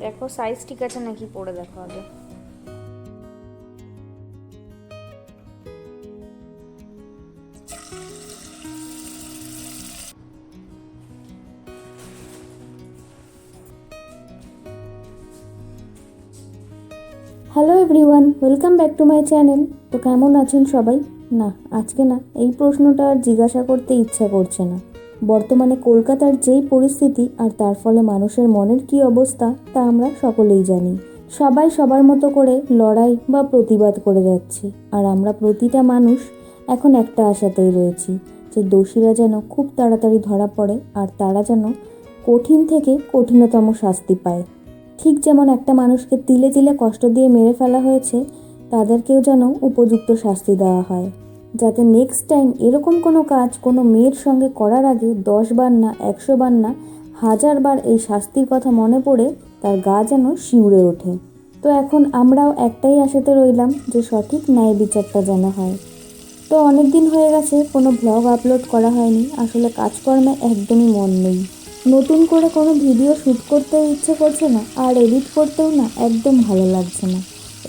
দেখো সাইজ ঠিক আছে নাকি? পরে দেখো আগে। Hello everyone welcome back to my channel তো কেমন আছেন সবাই? না, আজকে না, এই প্রশ্নটা আর জিজ্ঞাসা করতে ইচ্ছা করছে না। বর্তমানে কলকাতার যেই পরিস্থিতি আর তার ফলে মানুষের মনের কি অবস্থা, তা আমরা সকলেই জানি। সবাই সবার মতো করে লড়াই বা প্রতিবাদ করে যাচ্ছে। আর আমরা প্রতিটা মানুষ এখন একটা আশাতেই রয়েছি যে দোষীরা যেন খুব তাড়াতাড়ি ধরা পড়ে আর তারা যেন কঠিন থেকে কঠিনতম শাস্তি পায়। ঠিক যেমন একটা মানুষকে তিলে তিলে কষ্ট দিয়ে মেরে ফেলা হয়েছে, তাদেরকেও যেন উপযুক্ত শাস্তি দেওয়া হয়। যাতে নেক্সট টাইম এরকম কোনো কাজ কোনো মেয়ের সঙ্গে করার আগে দশ বার না, একশো বার না, হাজার বার এই শাস্তির কথা মনে পড়ে তার গা যেন শিউরে ওঠে। তো এখন আমরাও একটাই আশাতে রইলাম যে সঠিক ন্যায় বিচারটা যেন হয়। তো অনেক দিন হয়ে গেছে, কোনো ব্লগ আপলোড করা হয়নি, আসলে কাজকর্মে একদমই মন নেই। নতুন করে কোনো ভিডিও শ্যুট করতে ইচ্ছে করছে না, আর এডিট করতেও না, একদম ভালো লাগছে না।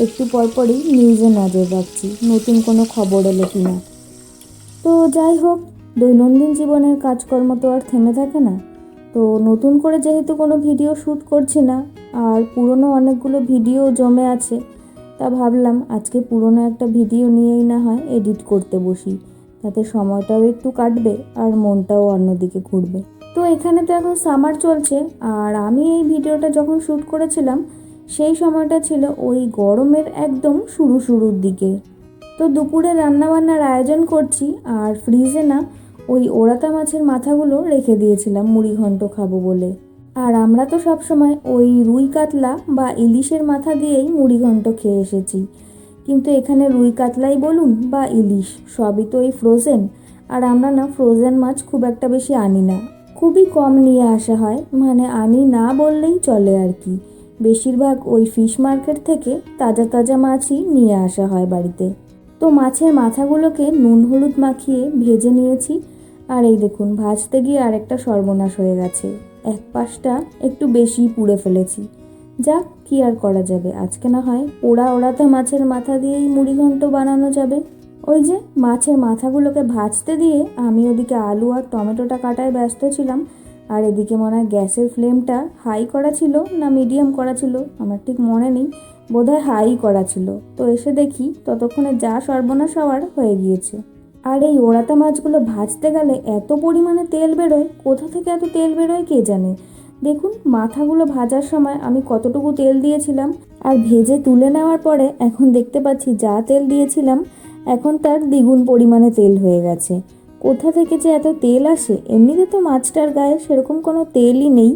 একটু পরপরই নিউজে নজর রাখছি, নতুন কোনো খবর এলো কি না। তো যাই হোক, দৈনন্দিন জীবনের কাজকর্ম তো আর থেমে থাকে না। তো নতুন করে যেহেতু কোনো ভিডিও শ্যুট করছি না, আর পুরনো অনেকগুলো ভিডিও জমে আছে, তা ভাবলাম আজকে পুরনো একটা ভিডিও নিয়েই না হয় এডিট করতে বসি। তাতে সময়টাও একটু কাটবে আর মনটাও অন্যদিকে ঘুরবে। তো এখানে তো এখন সামার চলছে, আর আমি এই ভিডিওটা যখন শ্যুট করেছিলাম সেই সময়টা ছিল ওই গরমের একদম শুরু শুরুর দিকে। তো দুপুরে রান্নাবান্নার আয়োজন করছি আর ফ্রিজে না ওই ওড়াতা মাছের মাথাগুলো রেখে দিয়েছিলাম মুড়ি ঘন্ট খাব বলে। আর আমরা তো সবসময় ওই রুই কাতলা বা ইলিশের মাথা দিয়েই মুড়ি ঘন্ট খেয়ে এসেছি। কিন্তু এখানে রুই কাতলাই বলুন বা ইলিশ সবই তো ওই ফ্রোজেন আর আমরা না ফ্রোজেন মাছ খুব একটা বেশি আনি না। খুবই কম নিয়ে আসা হয় মানে আনি না বললেই চলে আর কি। বেশিরভাগ ওই ফিশ মার্কেট থেকে তাজা তাজা মাছই নিয়ে আসা হয় বাড়িতে। তো মাছের মাথাগুলোকে নুন হলুদ মাখিয়ে ভেজে নিয়েছি। আর এই দেখুন, ভাজতে গিয়ে আরেকটা সর্বনাশ হয়ে গেছে। এক পাশটা একটু বেশি পুড়ে ফেলেছি। যাক, কি আর করা যাবে? আজকে না হয় পোড়া ওড়াতে মাছের মাথা দিয়েই মুড়িঘণ্ট বানানো যাবে। ওই যে মাছের মাথাগুলোকে ভাজতে দিয়ে আমি ওদিকে আলু আর টমেটোটা কাটায় ব্যস্ত ছিলাম। আর এদিকে মনে হয় গ্যাসের ফ্লেমটা হাই করা ছিল না মিডিয়াম করা ছিল? আমার ঠিক মনে নেই। বোধহয় হাই করা ছিল। তো এসে দেখি ততক্ষণে যা সর্বনাশ হওয়ার হয়ে গিয়েছে। আর এই ওড়াতা মাছগুলো ভাজতে গেলে এত পরিমাণে তেল বেরোয়, কোথা থেকে এত তেল বেরোয় কে জানে? দেখুন, মাথাগুলো ভাজার সময় আমি কতটুকু তেল দিয়েছিলাম আর ভেজে তুলে নেওয়ার পরে এখন দেখতে পাচ্ছি যা তেল দিয়েছিলাম, এখন তার দ্বিগুণ পরিমাণে তেল হয়ে গেছে। কোথা থেকে যে এত তেল আসে? এমনিতে তো মাছটার গায়ে সেরকম কোনো তেলই নেই।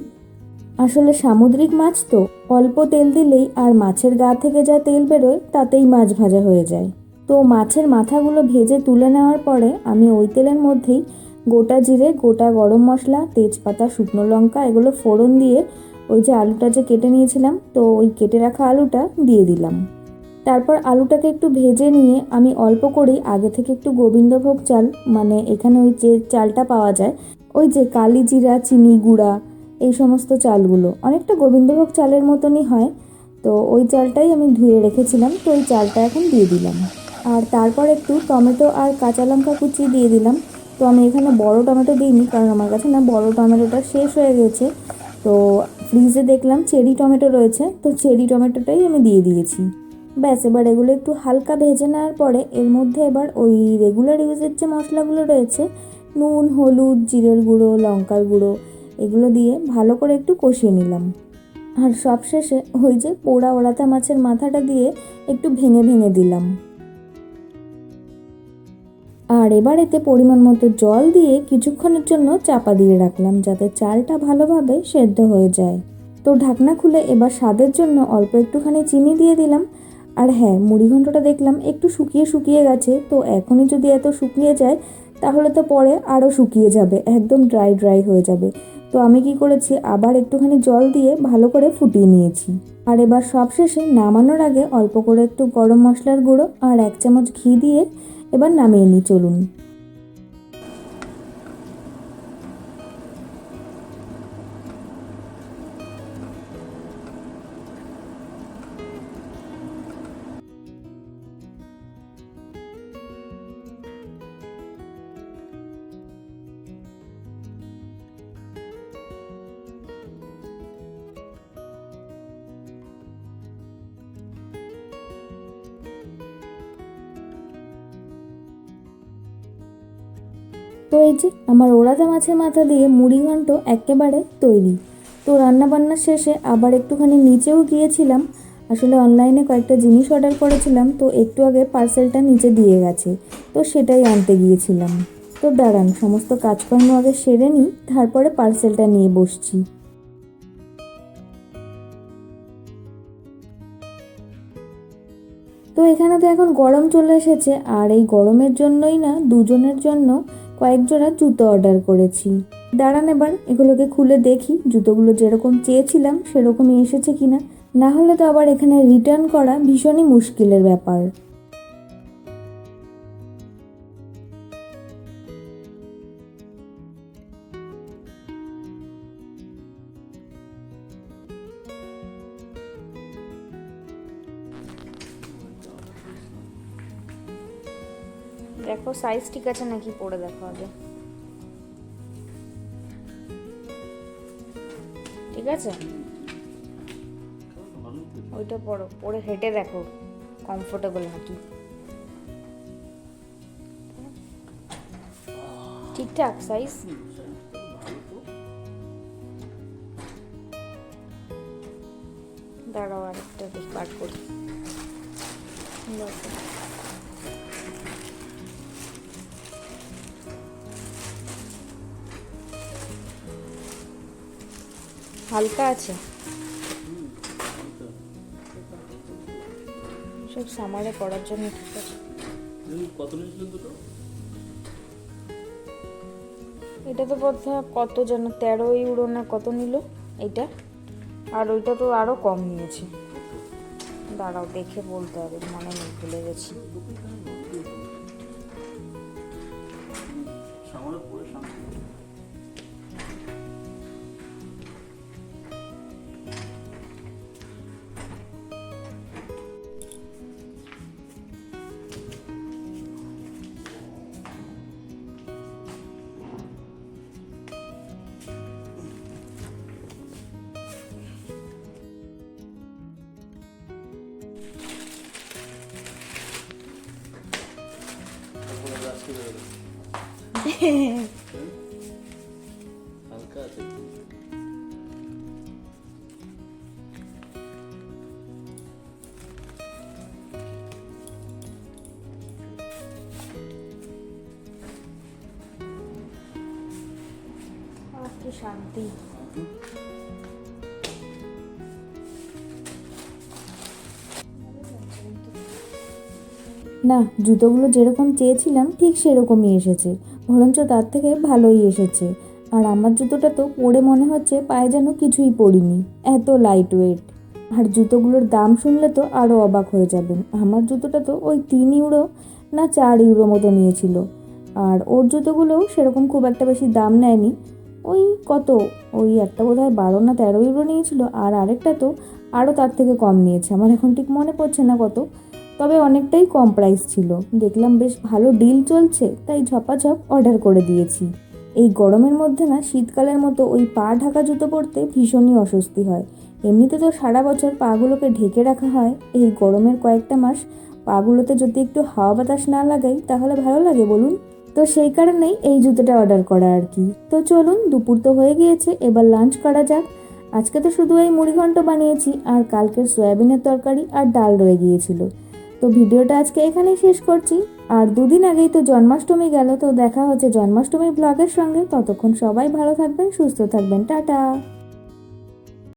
আসলে সামুদ্রিক মাছ তো, অল্প তেল দিলেই আর মাছের গা থেকে যা তেল বেরোয়, তাতেই মাছ ভাজা হয়ে যায়। তো মাছের মাথাগুলো ভেজে তুলে নেওয়ার পরে আমি ওই তেলের মধ্যেই গোটা জিরে, গোটা গরম মশলা, তেজপাতা, শুকনো লঙ্কা, এগুলো ফোড়ন দিয়ে ওই যে আলুটা যে কেটে নিয়েছিলাম, তো ওই কেটে রাখা আলুটা দিয়ে দিলাম। তারপর আলুটাকে একটু ভেজে নিয়ে আমি অল্প করেই আগে থেকে একটু গোবিন্দভোগ চাল মানে এখানে ওই যে চালটা পাওয়া যায়, ওই যে কালি জিরা, চিনি গুঁড়া, এই সমস্ত চালগুলো। অনেকটা গোবিন্দভোগ চালের মতনই হয়। তো ওই চালটাই আমি ধুয়ে রেখেছিলাম, তো ওই চালটা এখন দিয়ে দিলাম। আর তারপর একটু টমেটো আর কাঁচা লঙ্কা কুচি দিয়ে দিলাম। তো আমি এখানে বড় টমেটো দিইনি, কারণ আমার কাছে না বড় টমেটোটা শেষ হয়ে গেছে। তো ফ্রিজে দেখলাম চেরি টমেটো রয়েছে, তো চেরি টমেটোটাই আমি দিয়ে দিয়েছি। ব্যাস, এবার এগুলো একটু হালকা ভেজে নেওয়ার পরে এর মধ্যে এবার ওই রেগুলার ইউজের যে মশলাগুলো রয়েছে, নুন, হলুদ, জিরের গুঁড়ো, লঙ্কার গুঁড়ো, এগুলো দিয়ে ভালো করে একটু কষিয়ে নিলাম। আর সবশেষে ওই যে পোড়া ওড়াতা মাছের মাথাটা দিয়ে একটু ভেঙে ভেঙে দিলাম। আর এবার এতে পরিমাণ মতো জল দিয়ে কিছুক্ষণের জন্য চাপা দিয়ে রাখলাম, যাতে চালটা ভালোভাবে সেদ্ধ হয়ে যায়। তো ঢাকনা খুলে এবার স্বাদের জন্য অল্প একটুখানি চিনি দিয়ে দিলাম আর হ্যাঁ মুড়িঘণ্টটা দেখলাম একটু শুকিয়ে শুকিয়ে গেছে, তো এখনই যদি এত শুকিয়ে যায়, তাহলে তো পরে আরও শুকিয়ে যাবে, একদম ড্রাই ড্রাই হয়ে যাবে। তো আমি কি করেছি, আবার একটুখানি জল দিয়ে ভালো করে ফুটিয়ে নিয়েছি। আর এবার সবশেষে নামানোর আগে অল্প করে একটু গরম মশলার গুঁড়ো আর এক চামচ ঘি দিয়ে এবার নামিয়ে নিই, চলুন। তো এই যে আমার ওড়াদা মাছের মাথা দিয়ে মুড়ি ঘন্ট একেবারে তৈরি। তো রান্নাবান্না শেষে আবার একটুখানি নিচেও গিয়েছিলাম। আসলে অনলাইনে কয়েকটা জিনিস অর্ডার করেছিলাম। তো একটু আগে পার্সেলটা নিচে দিয়ে গেছে। তো সেটাই আনতে গিয়েছিলাম। তো দাঁড়ান, সমস্ত কাজকর্ম আগে সেরে নিই, তারপরে পার্সেলটা নিয়ে বসছি। তো এখানে তো এখন গরম চলে এসেছে। আর এই গরমের জন্যই না, দুজনের জন্য কয়েক জোড়া জুতো অর্ডার করেছি। দাঁড়ান এবার, এগুলোকে খুলে দেখি, জুতোগুলো যেরকম চেয়েছিলাম সেরকমই এসেছে কিনা। না হলে তো আবার এখানে রিটার্ন করা ভীষণই মুশকিলের ব্যাপার। দেখো সাইজ ঠিক আছে নাকি? পরে দেখো আগে। ঠিক আছে? ওইটা পরো। পরে হেঁটে দেখো কমফোর্টেবল নাকি ঠিকঠাক সাইজ দাঁড়াও আরেকটা বার করি। হালকা আছে। সব সামারে পড়ার জন্য ঠিক আছে। কত দুটো? এটা তো বোধহয় কত যেন তেরো ইউরো না কত নিল এইটা আর ওইটা তো আরও কম নিয়েছে। দাঁড়াও দেখে বলতে হবে মনে নেই ভুলে গেছি। কি শান্তি। না জুতোগুলো যেরকম চেয়েছিলাম ঠিক সেরকমই এসেছে। বরঞ্চ তার থেকে ভালোই এসেছে। আর আমার জুতোটা তো পরে মনে হচ্ছে পায়ে যেন কিছুই পরিনি এত লাইট ওয়েট আর জুতোগুলোর দাম শুনলে তো আরও অবাক হয়ে যাবেন। আমার জুতোটা তো ওই তিন ইউরো না চার ইউরো মতো নিয়েছিল। আর ওর জুতোগুলোও সেরকম খুব একটা বেশি দাম নেয়নি। ওই কত? ওই একটা বোধ হয় বারো না তেরো ইউরো নিয়েছিল। আর আরেকটা তো আরও তার থেকে কম নিয়েছে। আমার এখন ঠিক মনে পড়ছে না কত। তবে অনেকটাই কম প্রাইস ছিল। দেখলাম বেশ ভালো ডিল চলছে, তাই ঝপাঝপ অর্ডার করে দিয়েছি। এই গরমের মধ্যে না, শীতকালের মতো ওই পা ঢাকা জুতো পরতে ভীষণই অস্বস্তি হয়। এমনিতে তো সারা বছর পাগুলোকে ঢেকে রাখা হয়। এই গরমের কয়েকটা মাস পাগুলোতে যদি একটু হাওয়া বাতাস না লাগাই, তাহলে ভালো লাগে বলুন? তো সেই কারণেই এই জুতোটা অর্ডার করা আর কি। তো চলুন, দুপুর তো হয়ে গিয়েছে, এবার লাঞ্চ করা যাক। আজকে তো শুধু এই মুড়িঘণ্ট বানিয়েছি, আর কালকের সয়াবিনের তরকারি আর ডাল রয়ে গিয়েছিল। তো ভিডিওটা আজকে এখানেই শেষ করছি। আর দুদিন আগেই তো জন্মাষ্টমী গেল, তো দেখা হচ্ছে জন্মাষ্টমীর ব্লগের সঙ্গে। ততক্ষণ সবাই ভালো থাকবেন, সুস্থ থাকবেন। টাটা!